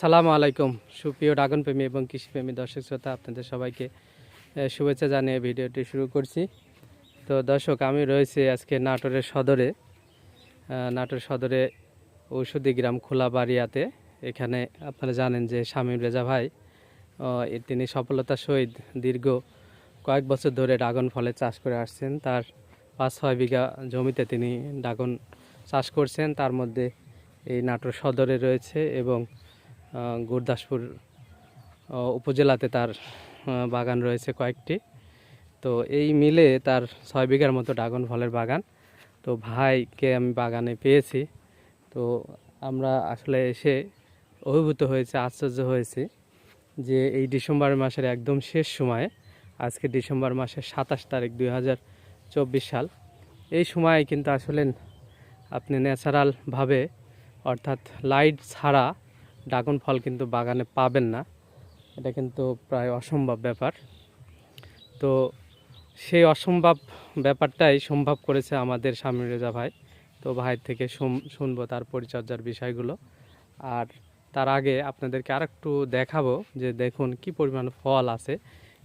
সালামু আলাইকুম। সুপ্রিয় ড্রাগন প্রেমী এবং কৃষিপ্রেমী দর্শক শ্রোতা, আপনাদের সবাইকে শুভেচ্ছা জানিয়ে ভিডিওটি শুরু করছি। তো দর্শক, আমি রয়েছি আজকে নাটোরের সদরে। নাটোর সদরে ঔষধি গ্রাম খোলা বাড়িয়াতে এখানে আপনারা জানেন যে শামীম রেজা ভাই তিনি সফলতার সহিত দীর্ঘ কয়েক বছর ধরে ড্রাগন ফলে চাষ করে আসছেন। তার পাঁচ ছয় বিঘা জমিতে তিনি ড্রাগন চাষ করছেন। তার মধ্যে এই নাটোর সদরে রয়েছে এবং গুরদাসপুর উপজেলাতে তার বাগান রয়েছে কয়েকটি। তো এই মিলে তার ছয় বিঘার মতো ড্রাগন ফলের বাগান। তো ভাইকে আমি বাগানে পেয়েছি। তো আমরা আসলে এসে অভিভূত হয়েছে, আশ্চর্য হয়েছে যে এই ডিসেম্বর মাসের একদম শেষ সময়ে, আজকে ডিসেম্বর মাসের সাতাশ তারিখ দুই হাজার চব্বিশ সাল, এই সময়ে কিন্তু আসলে আপনি ন্যাচারালভাবে অর্থাৎ লাইট ছাড়া ড্রাগন ফল কিন্তু বাগানে পাবেন না। এটা কিন্তু প্রায় অসম্ভব ব্যাপার। তো সেই অসম্ভব ব্যাপারটাই সম্ভব করেছে আমাদের স্বামী রেজা ভাই। তো ভাইয়ের থেকে শুন- শুনব তার পরিচর্যার বিষয়গুলো। আর তার আগে আপনাদেরকে আরেকটু দেখাবো যে দেখুন কি পরিমাণ ফল আছে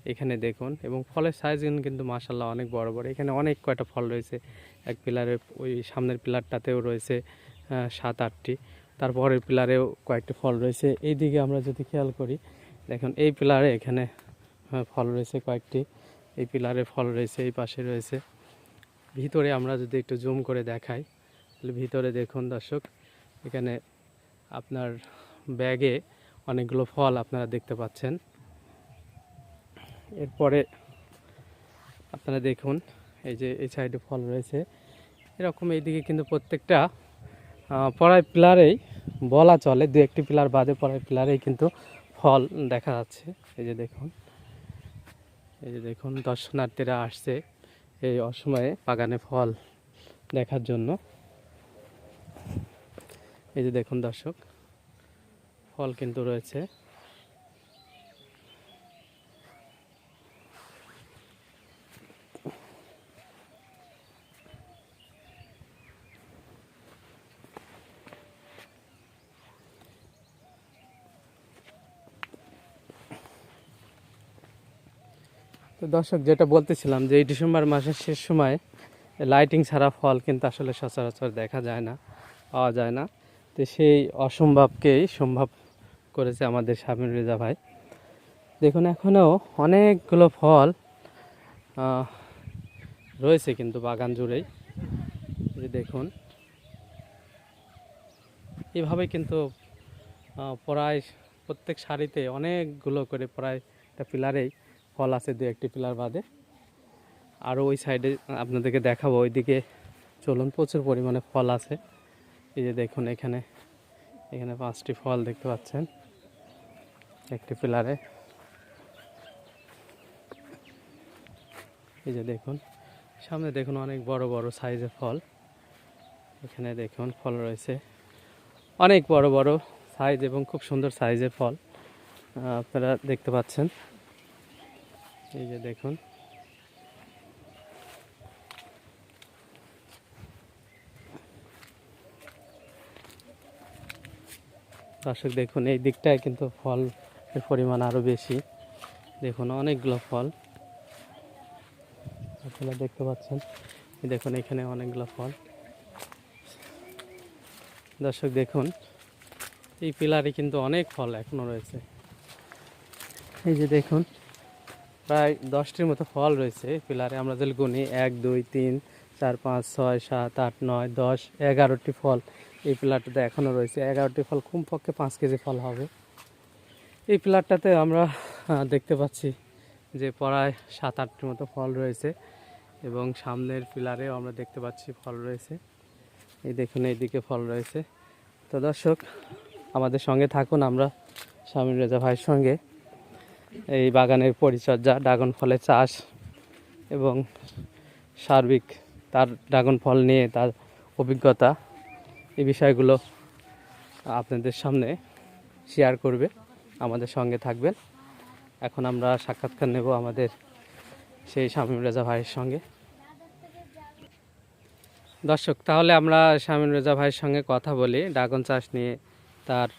এখানে দেখুন। এবং ফলের সাইজ কিন্তু মাসাল্লাহ অনেক বড় বড়। এখানে অনেক কয়টা ফল রয়েছে। এক পিলারে ওই সামনের পিলারটাতেও রয়েছে সাত, আটটি। তারপরের পিলারেও কয়েকটি ফল রয়েছে। এই দিকে আমরা যদি খেয়াল করি দেখুন এই পিলারে এখানে আহ, ফল রয়েছে কয়েকটি। এই পিলারে ফল রয়েছে এই পাশে রয়েছে। ভিতরে আমরা যদি একটু জুম করে দেখাই তাহলে ভিতরে দেখুন দর্শক এখানে আপনার ব্যাগে অনেকগুলো ফল আপনারা দেখতে পাচ্ছেন। এরপরে আপনারা দেখুন এই যে এই সাইডে ফল রয়েছে। এরকম এইদিকে কিন্তু প্রত্যেকটা পড়ায় পিলারেই বলা চলে, দু একটি পিলার বাদে পড়ায় পিলারেই কিন্তু ফল দেখা যাচ্ছে। এই যে দেখুন, এই যে দেখুন, দর্শনার্থীরা আসছে এই অসময়ে বাগানে ফল দেখার জন্য। এই যে দেখুন দর্শক, ফল কিন্তু রয়েছে। তো দর্শক, যেটা বলতেছিলাম যে এই ডিসেম্বর মাসের শেষ সময় লাইটিং ছাড়া ফল কিন্তু আসলে সচরাচর দেখা যায় না, পাওয়া যায় না। তো সেই অসম্ভবকেই সম্ভব করেছে আমাদের স্বামী রেজা ভাই। দেখুন, এখনও অনেকগুলো ফল রয়েছে কিন্তু বাগান জুড়েই। যে দেখুন, এভাবে কিন্তু প্রায় প্রত্যেক সারিতে অনেকগুলো করে প্রায় একটা পিলারেই ফল আছে দু একটি পিলার বাদে। আরও ওই সাইডে আপনাদেরকে দেখাবো, ওইদিকে চলুন, প্রচুর পরিমাণে ফল আছে। এই যে দেখুন এখানে এখানে পাঁচটি ফল দেখতে পাচ্ছেন, একটি পিলারে। এই যে দেখুন, সামনে দেখুন অনেক বড় বড় সাইজের ফল। এখানে দেখুন ফল রয়েছে, অনেক বড় বড় সাইজ এবং খুব সুন্দর সাইজের ফল আপনারা দেখতে পাচ্ছেন। এই যে দেখুন। দর্শক, দেখুন, এই দিকটায় কিন্তু ফলের পরিমাণ আরও বেশি। দেখুন, অনেকগুলো ফল। আপনারা দেখতে পাচ্ছেন দেখুন, এখানে অনেকগুলো ফল। দর্শক, দেখুন, এই পিলারে কিন্তু অনেক ফল এখনও রয়েছে। এই যে দেখুন প্রায় দশটির মতো ফল রয়েছে। পিলারে আমরা যদি গুনি, এক, দুই, তিন, চার, পাঁচ, ছয়, সাত, আট, নয়, দশ, এগারোটি ফল এই পিলারটাতে এখনও রয়েছে। এগারোটি ফল কমপক্ষে পাঁচ কেজি ফল হবে। এই পিলারটাতে আমরা দেখতে পাচ্ছি যে প্রায় সাত, আটটির মতো ফল রয়েছে এবং সামনের পিলারেও আমরা দেখতে পাচ্ছি ফল রয়েছে। এই দেখুন, এইদিকে ফল রয়েছে। তো দর্শক, আমাদের সঙ্গে থাকুন আমরা স্বামী রেজা ভাইয়ের সঙ্গে। এই বাগানের পরিচর্যা, ড্রাগন ফলের চাষ এবং সার্বিক তার ড্রাগন ফল নিয়ে তার অভিজ্ঞতা এই বিষয়গুলো আপনাদের সামনে শেয়ার করবে, আমাদের সঙ্গে থাকবেন। এখন আমরা সাক্ষাৎকার নেব আমাদের সেই শামীম রেজা ভাইয়ের সঙ্গে। দর্শক, তাহলে আমরা শামীম রেজা ভাইয়ের সঙ্গে কথা বলি। ড্রাগন চাষ নিয়ে তার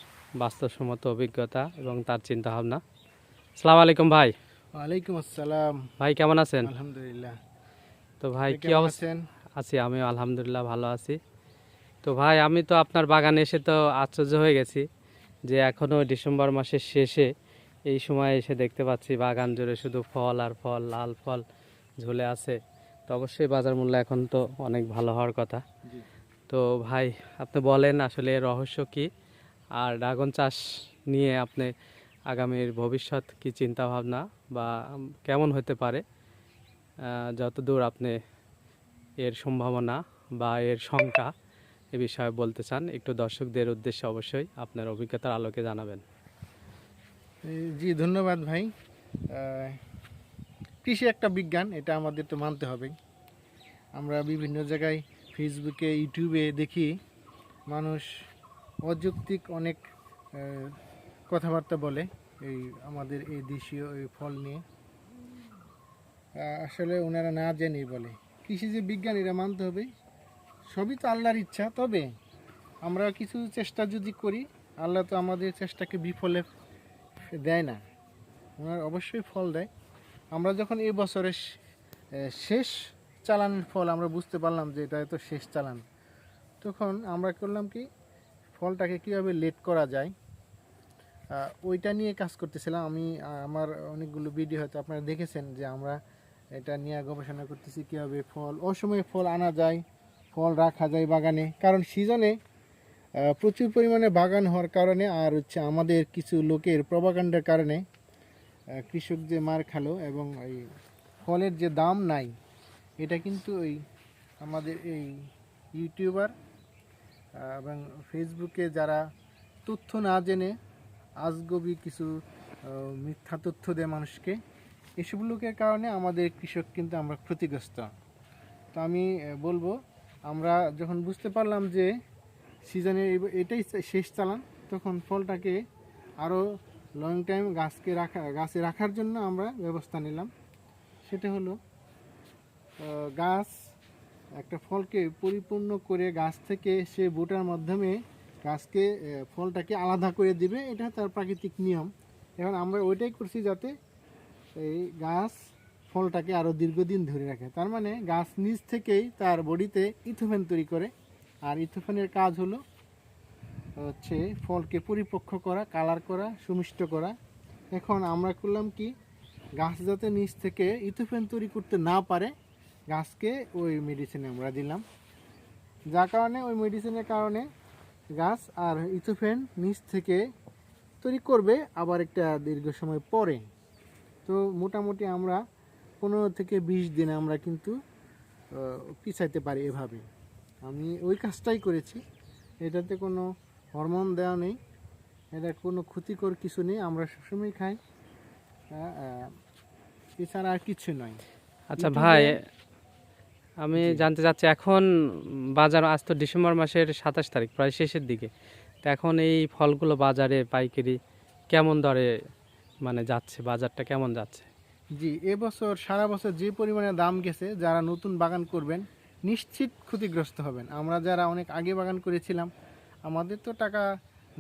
বাস্তবসম্মত অভিজ্ঞতা এবং তার চিন্তা ভাবনা সালাম আলাইকুম ভাই। ওয়ালাইকুম আসসালাম। ভাই কেমন আছেন? আলহামদুলিল্লাহ। তো ভাই কি আছেন? আছি আমিও আলহামদুলিল্লাহ ভালো আছি। তো ভাই আমি তো আপনার বাগানে এসে তো আশ্চর্য হয়ে গেছি যে এখনও ডিসেম্বর মাসের শেষে এই সময় এসে দেখতে পাচ্ছি বাগান জুড়ে শুধু ফল আর ফল লাল ফল ঝুলে আছে। তো অবশ্যই বাজার মূল্য এখন তো অনেক ভালো হওয়ার কথা। তো ভাই আপনি বলেন আসলে রহস্য কি? আর ড্রাগন চাষ নিয়ে আপনি আগামীর ভবিষ্যৎ কি চিন্তা ভাবনা বা কেমন হতে পারে যতদূর আপনি এর সম্ভাবনা বা এর সংখ্যা এ বিষয়ে বলতে চান, একটু দর্শকদের উদ্দেশ্যে অবশ্যই আপনার অভিজ্ঞতার আলোকে জানাবেন। জি, ধন্যবাদ ভাই। কৃষি একটা বিজ্ঞান, এটা আমাদের তো মানতে হবে। আমরা বিভিন্ন জায়গায় ফেসবুকে, ইউটিউবে দেখি মানুষ অযৌক্তিক অনেক কথাবার্তা বলে এই আমাদের এই দেশীয় এই ফল নিয়ে। আসলে ওনারা না জেনেই বলে। কৃষি যে বিজ্ঞানীরা মানতে হবে, সবই তো আল্লাহর ইচ্ছা। তবে আমরা কিছু চেষ্টা যদি করি, আল্লাহ তো আমাদের চেষ্টাকে বিফলে দেয় না। ওনার অবশ্যই ফল দেয়। আমরা যখন এই বছরের শেষ চালানের ফল আমরা বুঝতে পারলাম যে এটা তো শেষ চালান, তখন আমরা করলাম কি, ফলটাকে কীভাবে লেট করা যায় ওইটা নিয়ে কাজ করতেছিলাম। আমি আমার অনেকগুলো ভিডিও হয়তো আপনারা দেখেছেন যে আমরা এটা নিয়ে গবেষণা করতেছি কীভাবে ফল, অসময়ে ফল আনা যায়, ফল রাখা যায় বাগানে। কারণ সিজনে প্রচুর পরিমাণে বাগান হওয়ার কারণে আর হচ্ছে আমাদের কিছু লোকের প্রবাকাণ্ডের কারণে কৃষক যে মার খালো এবং এই ফলের যে দাম নাই, এটা কিন্তু ওই আমাদের এই ইউটিউবার এবং ফেসবুকে যারা তথ্য না জেনে আজগবি কিছু মিথ্যা তথ্য দেয় মানুষকে। এসব লোকের কারণে আমাদের কৃষক কিন্তু আমরা ক্ষতিগ্রস্ত। তো আমি বলব, আমরা যখন বুঝতে পারলাম যে সিজনের এটাই শেষ চালান, তখন ফলটাকে আরও লং টাইম গাছকে রাখা, গাছে রাখার জন্য আমরা ব্যবস্থা নিলাম। সেটা হলো গাছ, একটা ফলকে পরিপূর্ণ করে গাছ থেকে সে বোটার মাধ্যমে গাছকে ফলটাকে আলাদা করে দিবে। এটা তার প্রাকৃতিক নিয়ম। এখন আমরা ওইটাই করছি যাতে এই গাছ ফলটাকে আরও দীর্ঘদিন ধরে রাখে। তার মানে গাছ নিজ থেকেই তার বডিতে ইথোফেন তৈরি করে। আর ইথোফেনের কাজ হলো হচ্ছে ফলকে পরিপক্ক করা, কালার করা, সুমিষ্ট করা। এখন আমরা করলাম কি, গাছ যাতে নিচ থেকে ইথোফেন তৈরি করতে না পারে, গাছকে ওই মেডিসিনে আমরা দিলাম। যার কারণে ওই মেডিসিনের কারণে গাছ আর ইথোফেন নিচ থেকে তৈরি করবে আবার একটা দীর্ঘ সময় পরে। তো মোটামুটি আমরা পনেরো থেকে বিশ দিনে আমরা কিন্তু পিছাইতে পারি এভাবে। আমি ওই কাজটাই করেছি। এটাতে কোনো হরমোন দেওয়া নেই। এটা কোনো ক্ষতিকর কিছু নেই। আমরা সবসময় খাই। এছাড়া আর কিছু নয়। আচ্ছা ভাই আমি জানতে চাচ্ছি এখন বাজার আজ তো ডিসেম্বর মাসের সাতাশ তারিখ প্রায় শেষের দিকে। তো এখন এই ফলগুলো বাজারে পাইকারি কেমন দরে মানে যাচ্ছে বাজারটা কেমন যাচ্ছে? জি এবছর সারা বছর যে পরিমাণে দাম গেছে যারা নতুন বাগান করবেন নিশ্চিত ক্ষতিগ্রস্ত হবেন। আমরা যারা অনেক আগে বাগান করেছিলাম আমাদের তো টাকা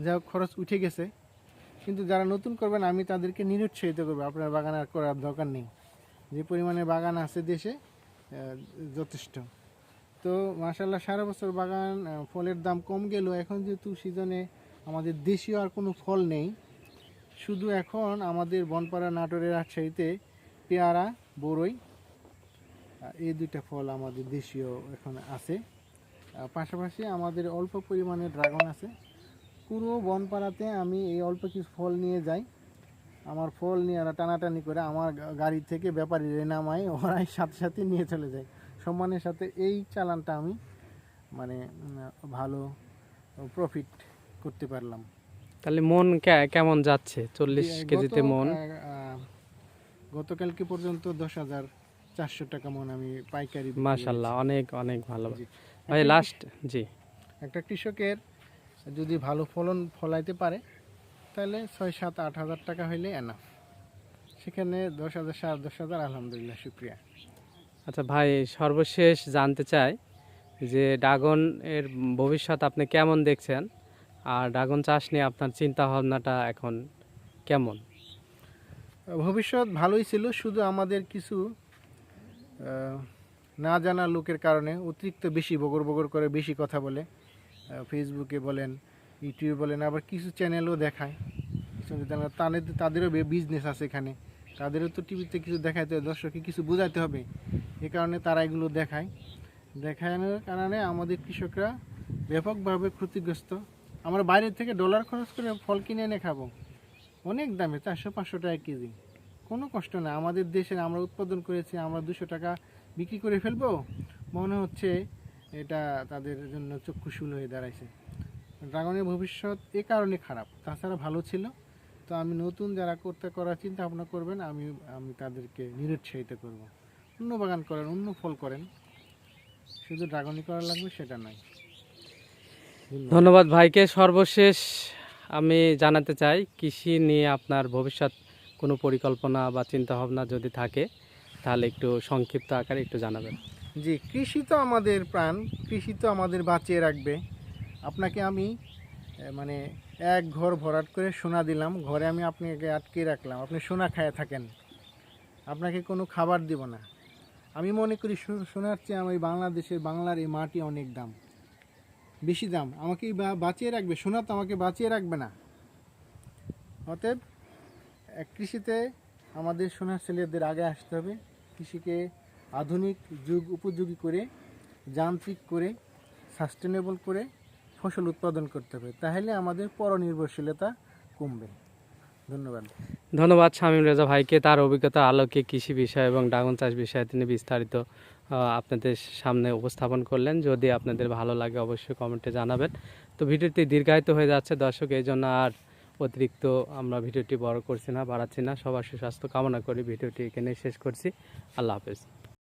যা হোক খরচ উঠে গেছে। কিন্তু যারা নতুন করবেন আমি তাদেরকে নিরুৎসাহিত করব আপনার বাগান আর করার দরকার নেই। যে পরিমাণে বাগান আছে দেশে যথেষ্ট। তো মাসাল্লাহ সারা বছর বাগান ফলের দাম কম গেলেও এখন যেহেতু সিজনে আমাদের দেশীয় আর কোনো ফল নেই, শুধু এখন আমাদের বনপাড়া নাটোরের রাজশাহীতে পেয়ারা বড়ই এই দুইটা ফল আমাদের দেশীয় এখন আছে। পাশাপাশি আমাদের অল্প পরিমাণে ড্রাগন আছে। পুরো বনপাড়াতে আমি এই অল্প কিছু ফল নিয়ে যাই। আমার ফল নিয়ে ওরা টানাটানি করে আমার গাড়ি থেকে ব্যাপারী নামাই ওরাই সাথে সাথে নিয়ে চলে যায়। সম্মানের সাথে এই চালানটা আমি মানে ভালো প্রফিট করতে পারলাম। তাহলে মন কেমন যাচ্ছে? চল্লিশ কেজিতে মন? গতকালকে পর্যন্ত দশ হাজার চারশো টাকা মন আমি পাইকারি বিক্রি মাশাল্লাহ অনেক অনেক ভালো। ভাই লাস্ট জি। একটা কৃষকের যদি ভালো ফলন ফলাইতে পারে তাহলে ছয় সাত আট হাজার টাকা হইলে এনাফ সেখানে দশ হাজার সাত দশ হাজার আলহামদুলিল্লাহ শুক্রিয়া। আচ্ছা ভাই সর্বশেষ জানতে চাই যে ড্রাগন এর ভবিষ্যৎ আপনি কেমন দেখছেন? আর ড্রাগন চাষ নিয়ে আপনার চিন্তা ভাবনাটা এখন কেমন? ভবিষ্যৎ ভালোই ছিল শুধু আমাদের কিছু না জানা লোকের কারণে অতিরিক্ত বেশি বগর বগর করে বেশি কথা বলে ফেসবুকে বলেন ইউটিউবে বলেন, আবার কিছু চ্যানেলও দেখায়। কিছু চ্যানেল তাদের তাদেরও বিজনেস আছে এখানে। তাদেরও তো টিভিতে কিছু দেখাইতে হবে দর্শককে কিছু বোঝাতে হবে। এ কারণে তারা এগুলো দেখায়। দেখানোর কারণে আমাদের কৃষকরা ব্যাপকভাবে ক্ষতিগ্রস্ত। আমরা বাইরে থেকে ডলার খরচ করে ফল কিনে এনে খাব। অনেক দামে, চারশো, পাঁচশো টাকা কেজি। কোনো কষ্ট না। আমাদের দেশে আমরা উৎপাদন করেছি, আমরা দুশো টাকা বিক্রি করে ফেলব। মনে হচ্ছে এটা তাদের জন্য চক্ষুশূল হয়ে দাঁড়াইছে। ড্রাগনের ভবিষ্যৎ এ কারণে খারাপ। তাছাড়া ভালো ছিল। তো আমি নতুন যারা করতে করার চিন্তা ভাবনা করবেন আমি আমি তাদেরকে নিরুৎসাহিত করব। অন্য বাগান করেন অন্য ফল করেন। শুধু ড্রাগনই করা লাগবে সেটা নয়। ধন্যবাদ। ভাইকে। সর্বশেষ আমি জানাতে চাই কৃষি নিয়ে আপনার ভবিষ্যৎ কোনো পরিকল্পনা বা চিন্তা ভাবনা যদি থাকে তাহলে একটু সংক্ষিপ্ত আকারে একটু জানাবেন। জি কৃষি তো আমাদের প্রাণ কৃষি তো আমাদের বাঁচিয়ে রাখবে। আপনাকে আমি মানে এক ঘর ভরাট করে সোনা দিলাম, ঘরে আমি আপনাকে আটকে রাখলাম। আপনি সোনা খায় থাকেন। আপনাকে কোনো খাবার দিব না। আমি মনে করি সোনার চেয়ে আমি বাংলাদেশের বাংলার এই মাটি অনেক দাম। বেশি দাম। আমাকে বাঁচিয়ে রাখবে? সোনা তো আমাকে বাঁচিয়ে রাখবে না। অতএব কৃষিতে আমাদের সোনার ছেলেদের আগে আসতে হবে। কৃষিকে আধুনিক যুগ উপযোগী করে, যান্ত্রিক করে সাস্টেনেবল করে ফসল উৎপাদন করতে হবে, তাহলে আমাদের পরনির্ভরশীলতা কমবে। ধন্যবাদ। ধন্যবাদ শামীম রেজা ভাইকে। তার অভিজ্ঞতা আলোকে কৃষি বিষয় এবং ড্রাগন চাষ বিষয়ে তিনি বিস্তারিত আপনাদের সামনে উপস্থাপন করলেন। যদি আপনাদের ভালো লাগে অবশ্যই কমেন্টে জানাবেন। তো ভিডিওটি দীর্ঘায়িত হয়ে যাচ্ছে। দর্শক, এই জন্য আর অতিরিক্ত আমরা ভিডিওটি বড় করছি না, বাড়াচ্ছি না। সবার সুস্বাস্থ্য কামনা করি। ভিডিওটি এখানে শেষ করছি। আল্লাহ হাফেজ।